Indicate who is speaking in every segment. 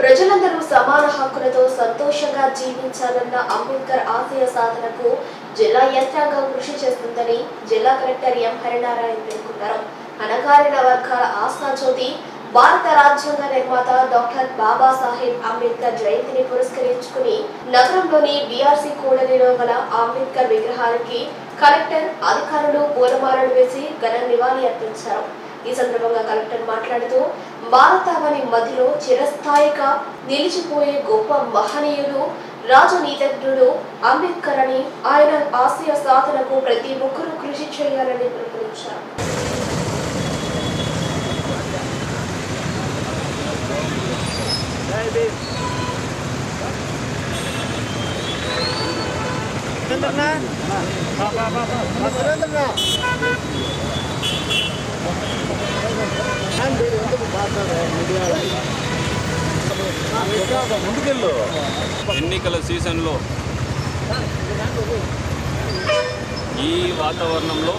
Speaker 1: ప్రజలందరూ సమాన హక్కులతో సంతోషంగా జీవించాలన్న అంబేద్కర్ ఆశయ సాధనకు జిల్లా యంత్రాంగం కృషి చేస్తుందని జిల్లా కలెక్టర్ ఎం హరినారాయణ పేర్కొన్నారు. అనగారిన వర్గాల ఆశాజ్యోతి భారత రాజ్యాంగ నిర్మాత డాక్టర్ బాబాసాహెబ్ అంబేద్కర్ జయంతిని పురస్కరించుకుని నగరంలోని బీఆర్సీ కూడలిలో గల అంబేద్కర్ విగ్రహానికి కలెక్టర్ అధికారులు పూలమాలలు వేసి ఘన నివాళి అర్పించారు. ఈ సందర్భంగా కలెక్టర్ మాట్లాడుతూ భారతావని మధ్యలో చిరస్థాయిగా నిలిచిపోయే గొప్ప మహనీయులు రాజనీతిజ్ఞుడు అంబేద్కర్ అని ఆయన ఆశయ సాధనకు ప్రతి ఒక్కరూ కృషి చేయాలని పిలుపునిచ్చారు.
Speaker 2: ఎన్నికల సీజన్లో ఈ వాతావరణంలో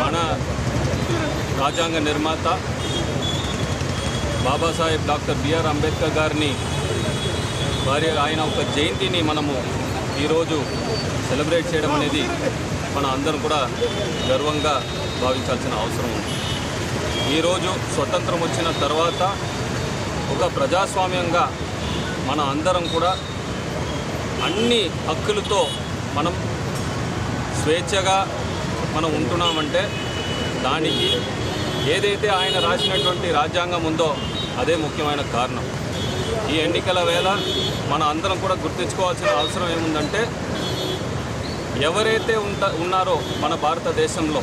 Speaker 2: మన రాజ్యాంగ నిర్మాత బాబాసాహెబ్ డాక్టర్ బిఆర్ అంబేద్కర్ గారిని వారి ఆయన ఒక జయంతిని మనము ఈరోజు సెలబ్రేట్ చేయడం అనేది మన అందరం కూడా గర్వంగా భావించాల్సిన అవసరం ఉంది. ఈరోజు స్వతంత్రం వచ్చిన తర్వాత ఒక ప్రజాస్వామ్యంగా మన అందరం కూడా అన్ని హక్కులతో మనం స్వేచ్ఛగా మనం ఉంటున్నామంటే దానికి ఏదైతే ఆయన రాసినటువంటి రాజ్యాంగం ఉందో అదే ముఖ్యమైన కారణం. ఈ ఎన్నికల వేళ మన అందరం కూడా గుర్తుంచుకోవాల్సిన అవసరం ఏముందంటే ఎవరైతే ఉంట ఉన్నారో మన భారతదేశంలో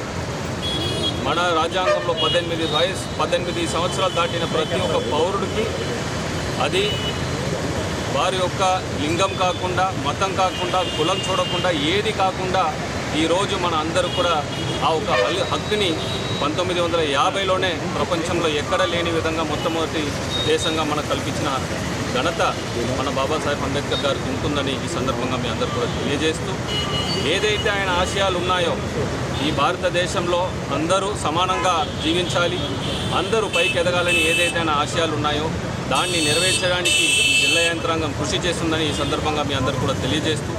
Speaker 2: మన రాజ్యాంగంలో పద్దెనిమిది వయసు పద్దెనిమిది సంవత్సరాలు దాటిన ప్రతి ఒక్క పౌరుడికి అది వారి యొక్క లింగం కాకుండా మతం కాకుండా కులం చూడకుండా ఏది కాకుండా ఈరోజు మన అందరూ కూడా ఆ ఒక హక్కుని పంతొమ్మిది వందల యాభైలోనే ప్రపంచంలో ఎక్కడ లేని విధంగా మొట్టమొదటి దేశంగా మనకు కల్పించిన ఘనత మన బాబాసాహెబ్ అంబేద్కర్ గారికి ఉంటుందని ఈ సందర్భంగా మీ అందరు కూడా తెలియజేస్తూ ఏదైతే ఆయన ఆశయాలు ఉన్నాయో ఈ భారతదేశంలో అందరూ సమానంగా జీవించాలి అందరూ పైకి ఎదగాలని ఏదైతే ఆయన ఆశయాలు ఉన్నాయో దాన్ని నెరవేర్చడానికి జిల్లా యంత్రాంగం కృషి చేస్తుందని ఈ సందర్భంగా మీ అందరు కూడా తెలియజేస్తూ